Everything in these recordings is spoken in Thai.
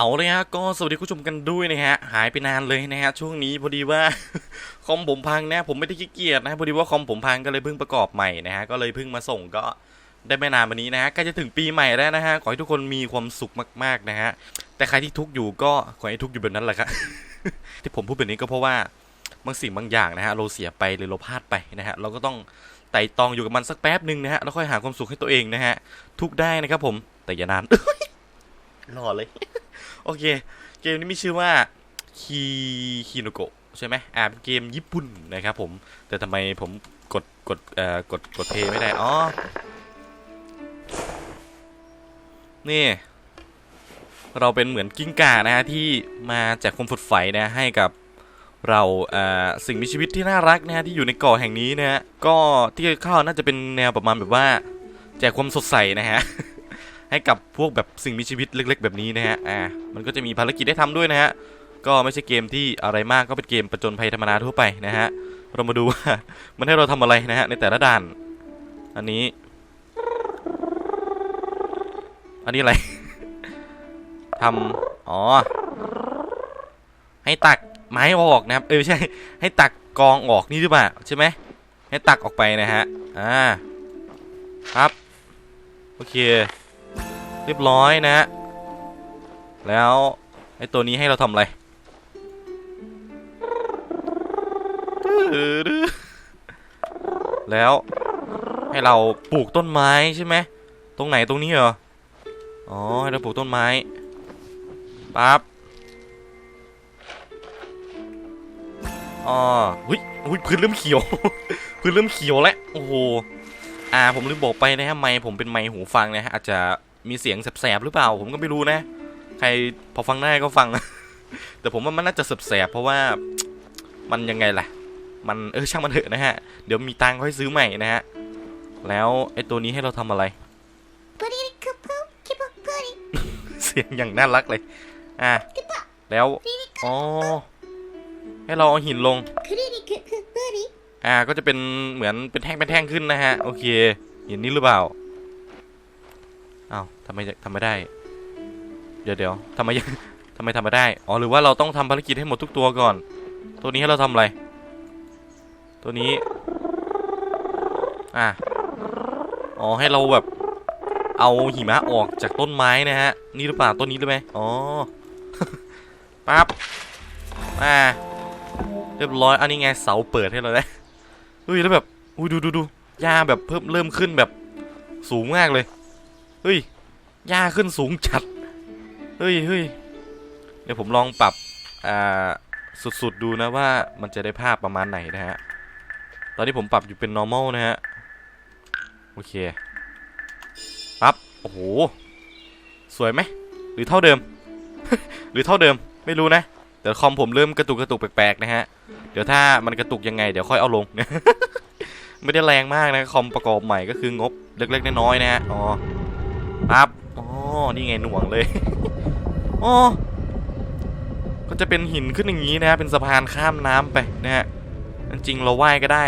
เอาเลยฮะก็สวัสดีคุณผู้ชมกันด้วยนะฮะหายไปนานเลยนะฮะช่วงนี้พอดีว่าคอมผมพังนะผมไม่ได้ขี้เกียจนะพอดีว่าคอมผมพังก็เลยเพิ่งประกอบใหม่นะฮะก็เลยเพิ่งมาส่งก็ได้ไม่นานวันนี้นะฮะใกล้จะถึงปีใหม่แล้วนะฮะขอให้ทุกคนมีความสุขมากๆนะฮะแต่ใครที่ทุกข์อยู่ก็ขอให้ทุกข์อยู่แบบนั้นแหละครับที่ผมพูดแบบนี้ก็เพราะว่าบางสิ่งบางอย่างนะฮะเราเสียไปหรือเราพลาดไปนะฮะเราก็ต้องไต่ตองอยู่กับมันสักแป๊บหนึ่งนะฮะแล้วค่อยหาความสุขให้ตัวเองนะฮะทุกได้นะครับผมแต่อย่านานหล่อเลย โอเค เกมนี้มีชื่อว่าคีคิโนโกะใช่ไหมอ่าเป็นเกมญี่ปุ่นนะครับผม แต่ทำไมผมกดกดเอ่อกดกดเพย์ไม่ได้ อ๋อ นี่ เราเป็นเหมือนกิ้งก่านะฮะ ที่มาแจกความสดใสนะให้กับเราเอ่อสิ่งมีชีวิตที่น่ารักนะฮะที่อยู่ในเกาะแห่งนี้นะฮะก็ที่เข้าน่าจะเป็นแนวประมาณแบบว่า แจกความสดใสนะฮะ ให้กับพวกแบบสิ่งมีชีวิตเล็ก ๆ แบบนี้นะฮะอ่ามันก็จะมีภารกิจให้ทำด้วยนะฮะก็ไม่ใช่เกมที่อะไรมากก็เป็นเกมประจนภัยธรรมดาทั่วไปนะฮะเรามาดูว่ามันให้เราทำอะไรนะฮะในแต่ละด่าน อันนี้ อันนี้อะไรทำอ๋อ ให้ตักไม้ออกนะครับ เออไม่ใช่ ให้ตักกองออกนี่หรือเปล่าใช่ไหมให้ตักออกไปนะฮะ อ่า ครับ โอเค เรียบร้อยนะฮะแล้วไอ้ตัวนี้ให้เราทำอะไรแล้วให้เราปลูกต้นไม้ใช่ไหมตรงไหนตรงนี้เหรอ อ๋อให้เราปลูกต้นไม้ปั๊บอ๋อหุ้ยหุ้ยพื้นเริ่มเขียว พื้นเริ่มเขียวแล้ว โอ้โห อ่าผมลืมบอกไปนะฮะไมค์ผมเป็นไมค์หูฟังนะฮะอาจจะ มีเสียงแสบๆหรือเปล่า ผมก็ไม่รู้นะ ใครพอฟังได้ก็ฟัง แต่ผมว่ามันน่าจะแสบๆเพราะว่ามันยังไงล่ะ มันเออช่างมันเถอะนะฮะ เดี๋ยวมีตังค่อยซื้อใหม่นะฮะ แล้วไอตัวนี้ให้เราทำอะไร เสียงอย่างน่ารักเลย อะ แล้ว อ๋อ ให้เราเอาหินลง อ่า ก็จะเป็นเหมือนเป็นแท่งเป็นแท่งขึ้นนะฮะ โอเคหินนี้หรือเปล่า อ้าวทำไมทำไม่ได้ เดี๋ยวเดี๋ยวทำไมยังทำไมทำไม่ได้ อ๋อ หรือว่าเราต้องทำภารกิจให้หมดทุกตัวก่อน ตัวนี้ให้เราทำอะไร ตัวนี้ อะ อ๋อ ให้เราแบบ เอาหิมะออกจากต้นไม้นะฮะ นี่หรือเปล่าต้นนี้หรือไหมอ๋อ ปั๊บอ่าเรียบร้อย อันนี้ไงเสาเปิดให้เราได้เฮ้ยแล้วแบบ อุ้ยดูดูดูหญ้าแบบเพิ่มเริ่มขึ้นแบบสูงมากเลย เฮ้ยหญ้าขึ้นสูงจัด เฮ้ยเฮ้ยเดี๋ยวผมลองปรับ อ่า สุดๆ ดูนะว่ามันจะได้ภาพประมาณไหนนะฮะ ตอนนี้ผมปรับอยู่เป็น normal นะฮะ โอเค ปั๊บ โอ้โห สวยไหม หรือเท่าเดิม หรือเท่าเดิม ไม่รู้นะ แต่คอมผมเริ่มกระตุกกระตุกแปลกๆ นะฮะ เดี๋ยวถ้ามันกระตุกยังไง เดี๋ยวค่อยเอาลง ไม่ได้แรงมากนะ คอมประกอบใหม่ก็คืองบเล็กๆ น้อยๆ นะฮะ อ๋อ ปั๊บอ๋อนี่ไงหน่วงเลยอ๋อก็จะเป็นหินขึ้นอย่างนี้นะฮะเป็นสะพานข้ามน้ำไปนะฮะจริงเราว่ายก็ได้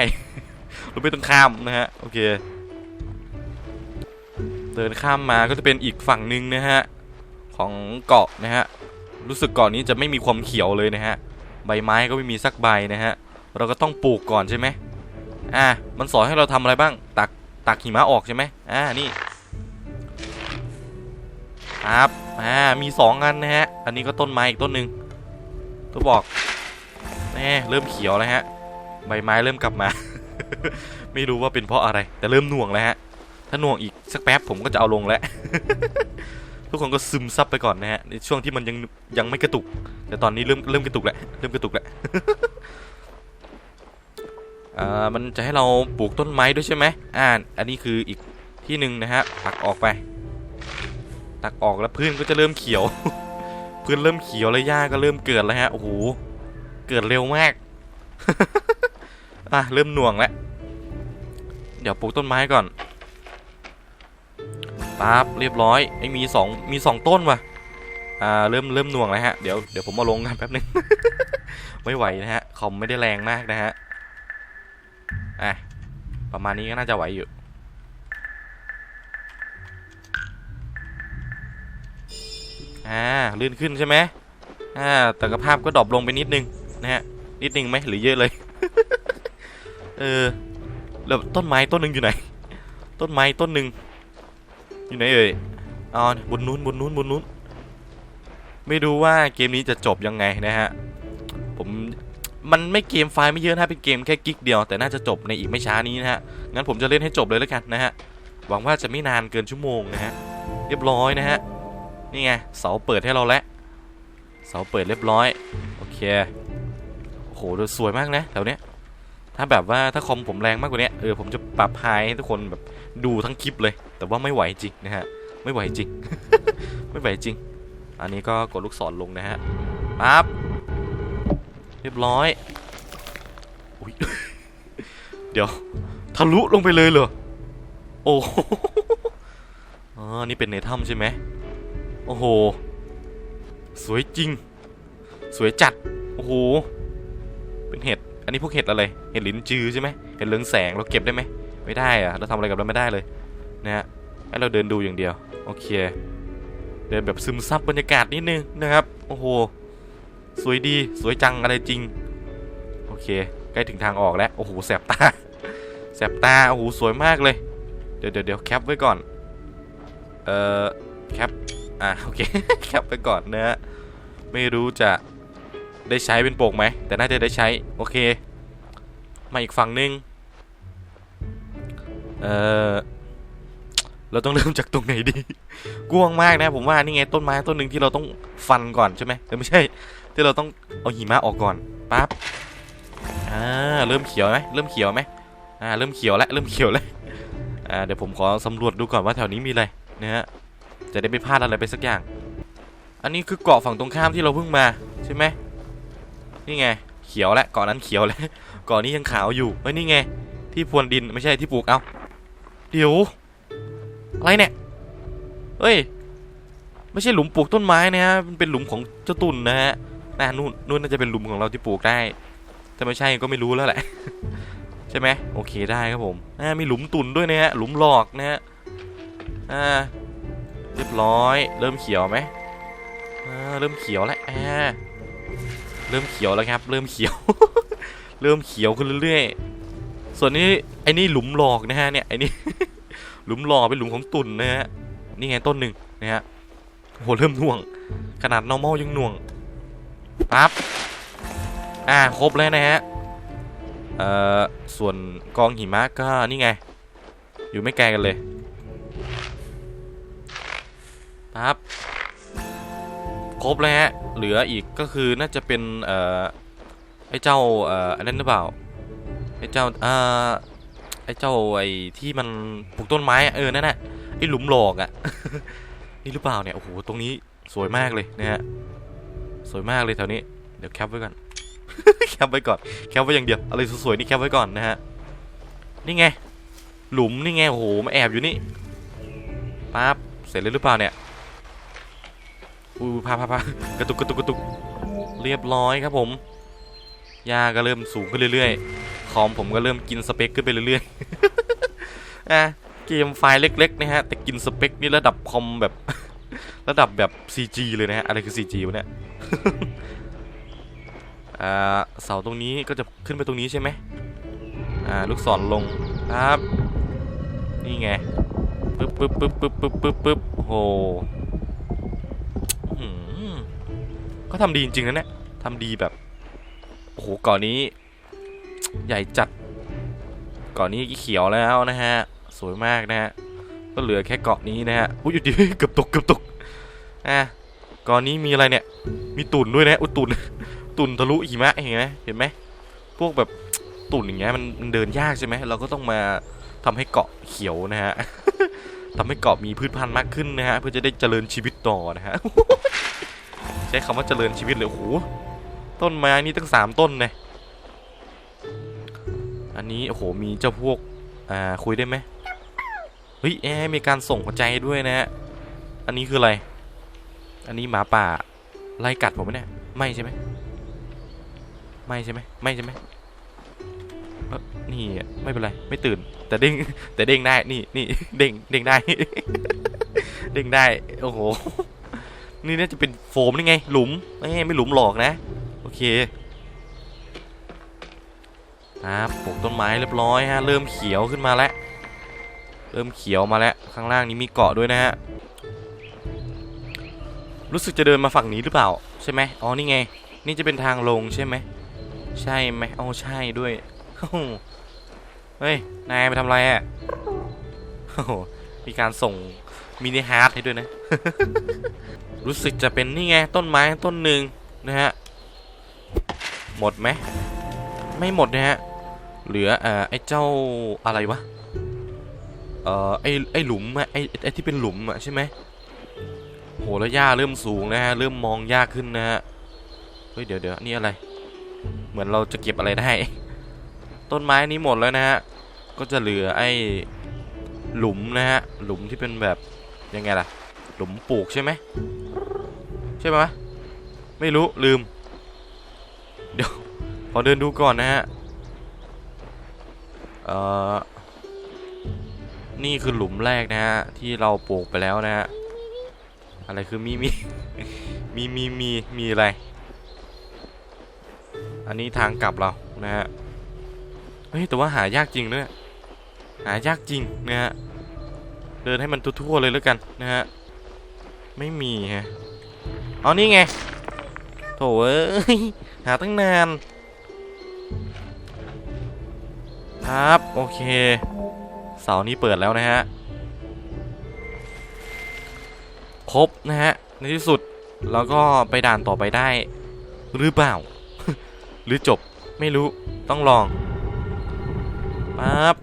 เราไม่ต้องข้ามนะฮะโอเค เดินข้ามมาก็จะเป็นอีกฝั่งหนึ่งนะฮะของเกาะนะฮะรู้สึกเกาะนี้จะไม่มีความเขียวเลยนะฮะใบไม้ก็ไม่มีสักใบนะฮะเราก็ต้องปลูกก่อนใช่ไหมอ่ามันสอนให้เราทำอะไรบ้างตักตักหิมะออกใช่ไหมอ่านี่ ครับอ่ามีสองอันนะฮะ อันนี้ก็ต้นไม้อีกต้นหนึ่งตัวบอกแน่เริ่มเขียวแล้วฮะ ใบไม้เริ่มกลับมา ไม่รู้ว่าเป็นเพราะอะไร แต่เริ่มหน่วงแล้วฮะ ถ้าหน่วงอีกสักแป๊บผมก็จะเอาลงแล้ว ทุกคนก็ซึมซับไปก่อนนะฮะในช่วงที่มันยังยังไม่กระตุก แต่ตอนนี้เริ่มเริ่มกระตุกแล้วเริ่มกระตุกแล้วอ่ามันจะให้เราปลูกต้นไม้ด้วยใช่ไหมอ่าอันนี้คืออีกที่หนึ่งนะฮะตักออกไป ตักออกแล้วพื้นก็จะเริ่มเขียว พื้นเริ่มเขียวแล้วหญ้าก็เริ่มเกิดแล้วฮะโอ้โหเกิดเร็วมากอะเริ่มหน่วงแล้วเดี๋ยวปลูกต้นไม้ก่อนปั๊บเรียบร้อยไอ้มีสองมีสองต้นว่ะอ่าเริ่มเริ่มหน่วงแล้วฮะเดี๋ยวเดี๋ยวผมมาลงกันแป๊บนึงไม่ไหวนะฮะคอมไม่ได้แรงมากนะฮะอะประมาณนี้ก็น่าจะไหวอยู่ อ่าลื่นขึ้นใช่ไหมอ่าแต่กระภาพก็ดรอปลงไปนิดนึงนะฮะนิดนึงไหมหรือเยอะเลย เออแล้วต้นไม้ต้นหนึ่งอยู่ไหน ต้นไม้ต้นหนึ่งอยู่ไหนเอ่ยอ๋อบนนู้นบนนู้นบนนู้นไม่รู้ว่าเกมนี้จะจบยังไงนะฮะผมมันไม่เกมไฟล์ไม่เยอะนะเป็นเกมแค่กิกเดียวแต่น่าจะจบในอีกไม่ช้านี้นะฮะงั้นผมจะเล่นให้จบเลยแล้วกันนะฮะหวังว่าจะไม่นานเกินชั่วโมงนะฮะเรียบร้อยนะฮะ นี่ไงเสาเปิดให้เราแล้วเสาเปิดเรียบร้อยโอเคโอ้โหสวยมากนะแถวเนี้ยถ้าแบบว่าถ้าคอมผมแรงมากกว่านี้เออผมจะปรับไฮให้ทุกคนแบบดูทั้งคลิปเลย แต่ว่าไม่ไหวจริงนะฮะไม่ไหวจริง ไม่ไหวจริง อันนี้ก็กดลูกศรลงนะฮะปั๊บเรียบร้อยอุ๊ยเดี๋ยวทะลุลงไปเลยเหรอโอ้โหอ๋อนี่เป็นในถ้ำใช่ไหม อ้โห สวยจริง สวยจัด โอ้โห เป็นเห็ด อันนี้พวกเห็ดอะไร เห็ดลิ้นจือใช่ไหมเห็ดเรืองแสง เราเก็บได้ไหม ไม่ได้อะเราทำอะไรกับเราไม่ได้เลย นะฮะ ให้เราเดินดูอย่างเดียว โอเค เดินแบบซึมซับบรรยากาศนิดนึงนะครับ โอ้โห สวยดี สวยจังอะไรจริง โอเค ใกล้ถึงทางออกแล้ว โอ้โห แสบตา แสบตา โอ้โห สวยมากเลย เดี๋ยวเดี๋ยวเดี๋ยวแคปไว้ก่อน เอ่อ แคป อะโอเคแคปไว้ก่อนนะฮะไม่รู้จะได้ใช้เป็นโปกไหม แต่น่าจะได้ใช้ โอเค มาอีกฝั่งหนึง เออเราต้องเริ่มจากตรงไหนดีกว้างมากนะ ผมว่านี่ไงต้นไม้ต้นหนึ่งที่เราต้องฟันก่อนใช่ไหมแต่ไม่ใช่ ที่เราต้องเอาหิมะออกก่อนปั๊บอ่าเริ่มเขียวไหมเริ่มเขียวไหมอ่าเริ่มเขียวแล้วเริ่มเขียวแล้วอ่าเดี๋ยวผมขอสำรวจดูก่อนว่าแถวนี้มีอะไรนะฮะ จะได้ไม่พลาดอะไรไปสักอย่าง อันนี้คือเกาะฝั่งตรงข้ามที่เราเพิ่งมาใช่ไหมนี่ไง เขียวแล้วเกาะนั้นเขียวแล้วเกาะนี้ยังขาวอยู่เฮ้ยนี่ไง ที่พรวนดินไม่ใช่ที่ปลูกเอาเดี๋ยวอะไรเนี่ยเฮ้ยไม่ใช่หลุมปลูกต้นไม้นะฮะมันเป็นหลุมของเจ้าตุ่นนะฮะน่านู่นนู่นน่าจะเป็นหลุมของเราที่ปลูกได้ถ้าไม่ใช่ก็ไม่รู้แล้วแหละใช่ไหมโอเคได้ครับผมอ่ามีหลุมตุ่นด้วยนะฮะหลุมหลอกนะฮะอ่า เรียบร้อย เริ่มเขียวไหมเริ่มเขียวแล้วเริ่มเขียวแล้วครับ เริ่มเขียว เริ่มเขียวขึ้นเรื่อยๆ ส่วนนี้ไอ้นี่หลุมหลอกนะฮะเนี่ยไอ้นี่หลุมหลอกเป็นหลุมของตุ่นนะฮะนี่ไงต้นหนึ่งนะฮะโหเริ่มหน่วง ขนาด normal ยังหน่วงปั๊บอ่าครบแล้วนะฮะเอ่อส่วนกองหิมะก็นี่ไง อยู่ไม่ไกลกันเลย ปั๊บครบแล้วฮะเหลืออีกก็คือน่าจะเป็นเอ่อไอ้เจ้าเอ่ออันนั้นหรือเปล่าไอ้เจ้าอ่อไอ้เจ้าไอ้ที่มันปลูกต้นไม้อะเออนั่นแหละไอ้หลุมหลอกอะนี่หรือเปล่าเนี่ยโอ้โหตรงนี้สวยมากเลยนะฮะสวยมากเลยแถวนี้เดี๋ยวแคปไว้ก่อนแคปไว้ก่อนแคปไว้อย่างเดียวอะไรสวยๆนี่แคปไว้ก่อนนะฮะนี่ไงหลุมนี่ไงโอ้โหมาแอบอยู่นี่ปั๊บเสร็จเลยหรือเปล่าเนี่ย อู้พาพาพากระตุกกระตุกกระตุกเรียบร้อยครับผมยาก็เริ่มสูงขึ้นเรื่อยๆ คอมผมก็เริ่มกินสเปคขึ้นไปเรื่อยๆอะเกมไฟล์เล็กๆนะฮะแต่กินสเปคนี่ระดับคอมแบบ ระดับแบบ CG เลยนะฮะอะไรคือ CG วะเนี่ยอ่าเสาตรงนี้ก็จะขึ้นไปตรงนี้ใช่ไหมอ่าลูกศรลงครับ นี่ไงปึ๊บปึ๊บปึ๊บปึ๊บปึ๊บปึ๊บปึ๊บโอ้โห ก็ทำดีจริงๆนะเนี่ยทำดีแบบโอ้โหเก่อนนี้ ใหญ่จัดเกาะนี้เขียวแล้วนะฮะ สวยมากนะฮะก็เหลือแค่เกาะนี้นะฮะอุ้ยอยู่ดีเกือบตกเกือบตกอะเกาะนี้มีอะไรเนี่ย มีตุ่นด้วยนะอุ้ยตุ่นตุ่นทะลุหิมะเห็นไหมเห็นไหมพวกแบบตุ่นอย่างเงี้ยมันมันเดินยากใช่ไหมเราก็ต้องมาทำให้เกาะเขียวนะฮะทำให้เกาะมีพืชพันธุ์มากขึ้นนะฮะเพื่อจะได้เจริญชีวิตต่อนะฮะ ใช้คำว่าเจริญชีวิตเลยโอ้โหต้นไม้นี่ตั้งสามต้นเลยอันนี้โอ้โหมีเจ้าพวกอ่าคุยได้ไหมเฮ้ยแอมีการส่งหัวใจด้วยนะฮะอันนี้คืออะไร อันนี้หมาป่าไล่กัดผมไหมเนี่ยไม่ใช่ไหมไม่ใช่ไหมไม่ใช่ไหมนี่ไม่เป็นไรไม่ตื่น แต่เด้งแต่เด้งได้นี่นี่เด้งเด้งได้ เด้งได้โอ้โห นี่น่าจะเป็นโฟมนี่ไง หลุม ไม่ไม่หลุมหลอกนะ โอเคครับปลูกต้นไม้เรียบร้อยฮะ เริ่มเขียวขึ้นมาแล้ว เริ่มเขียวมาแล้ว ข้างล่างนี้มีเกาะด้วยนะฮะ รู้สึกจะเดินมาฝั่งนี้หรือเปล่า ใช่ไหมอ๋อ นี่ไง นี่จะเป็นทางลงใช่ไหม ใช่ไหมอ๋อใช่ด้วยเฮ้ย นายไปทำอะไรอะ่ะโอ้โหมีการส่งมินิฮาร์ดให้ด้วยนะ รู้สึกจะเป็นนี่ไงต้นไม้ต้นหนึ่งนะฮะ หมดไหม ไม่หมดนะฮะ เหลือเอ่อไอ้เจ้าอะไรวะ เอ่อไอ้ไอ้หลุมอะไอ้ไอ้ที่เป็นหลุมอะใช่ไหมโหแล้วหญ้าเริ่มสูงนะฮะเริ่มมองยากขึ้นนะฮะ เฮ้ยเดี๋ยวเดี๋ยวนี่อะไร เหมือนเราจะเก็บอะไรได้ ต้นไม้นี้หมดแล้วนะฮะ ก็จะเหลือไอ้หลุมนะฮะ หลุมที่เป็นแบบยังไงล่ะ หลุมปลูกใช่ไหม ใช่ไหมไม่รู้ลืม เดี๋ยวขอเดินดูก่อนนะฮะเอ่อนี่คือหลุมแรกนะฮะที่เราปลูกไปแล้วนะฮะอะไรคือมีมีมีมีมีมีอะไร อันนี้ทางกลับเรานะฮะเฮ้ยแต่ว่าหายากจริงด้วยหายากจริงนะฮะเดินให้มันทั่วๆเลยแล้วกันนะฮะไม่มีฮะ เอานี่ไง โถเอ้ย หาตั้งนาน ครับ โอเค เสานี้เปิดแล้วนะฮะ ครบนะฮะ ในที่สุด แล้วก็ไปด่านต่อไปได้ หรือเปล่า หรือจบ ไม่รู้ ต้องลองปั๊บ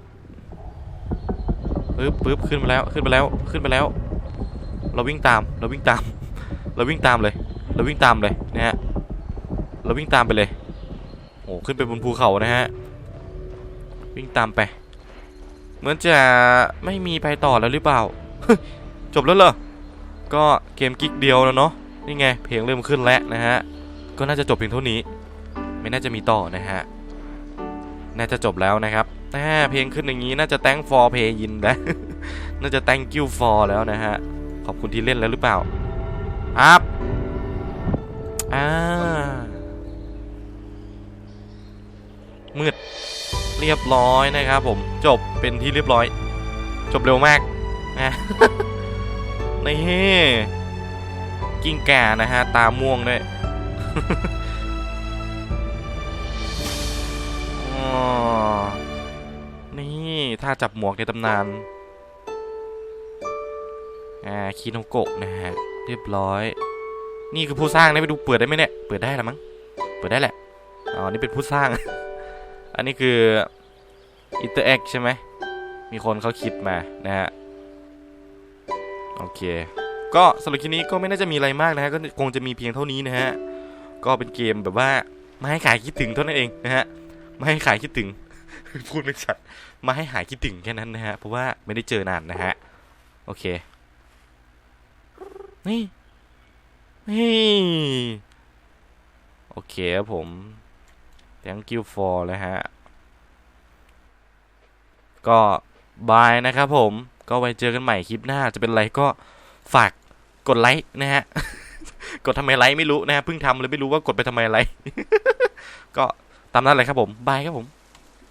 ปึ๊บปึ๊บขึ้นมาแล้ว ขึ้นมาแล้ว ขึ้นมาแล้ว เราวิ่งตาม เราวิ่งตาม เราวิ่งตามเลย เราวิ่งตามเลยนะฮะ เราวิ่งตามไปเลย โอ้ขึ้นไปบนภูเขานะฮะ วิ่งตามไป เหมือนจะไม่มีไปต่อแล้วหรือเปล่า จบแล้วเหรอ ก็เกมกิ๊กเดียวแล้วเนาะ นี่ไงเพลงเริ่มขึ้นแล้วนะฮะ ก็น่าจะจบเพียงเท่านี้ ไม่น่าจะมีต่อนะฮะ น่าจะจบแล้วนะครับถ้าเพลงขึ้นอย่างนี้น่าจะ thank for play ยินนะน่าจะ thank you for แล้วนะฮะ ขอบคุณที่เล่นแล้วหรือเปล่า ครับอ่ามืดเรียบร้อยนะครับผมจบเป็นที่เรียบร้อย จบเร็วมากนะนี่กิ้งก่านะฮะ ตาม่วงด้วยอ๋อนี่ถ้าจับหมวกในตำนาน อ่าคิโนโกะนะฮะ เรียบร้อย นี่คือผู้สร้างนะไปดูเปิดได้ไหมเนี่ย เปิดได้ล้วมั้ง เปิดได้แหละ อ๋อ นี่เป็นผู้สร้าง อันนี้คืออินเตอร์แอคใช่ไหม มีคนเขาคิดมานะฮะ โอเค ก็สำหรับคลิปนี้ก็ไม่น่าจะมีอะไรมากนะฮะ ก็คงจะมีเพียงเท่านี้นะฮะ ก็เป็นเกมแบบว่าไม่ให้ขายคิดถึงเท่านั้นเองนะฮะ ไม่ให้ขายคิดถึง พูดไม่ชัด มาให้หายคิดถึงแค่นั้นนะฮะ เพราะว่าไม่ได้เจอนานนะฮะ โอเค นี่นี่โอเคครับผม thank you for แล้วฮะ ก็บายนะครับผม ก็ไว้เจอกันใหม่คลิปหน้าจะเป็นอะไรก็ฝากกดไลค์นะฮะ กดทำไมไลค์ไม่รู้นะฮะเพิ่งทำเลยไม่รู้ว่ากดไปทำไมไลค์ก็ตามนั้นเลยครับผม บายครับผม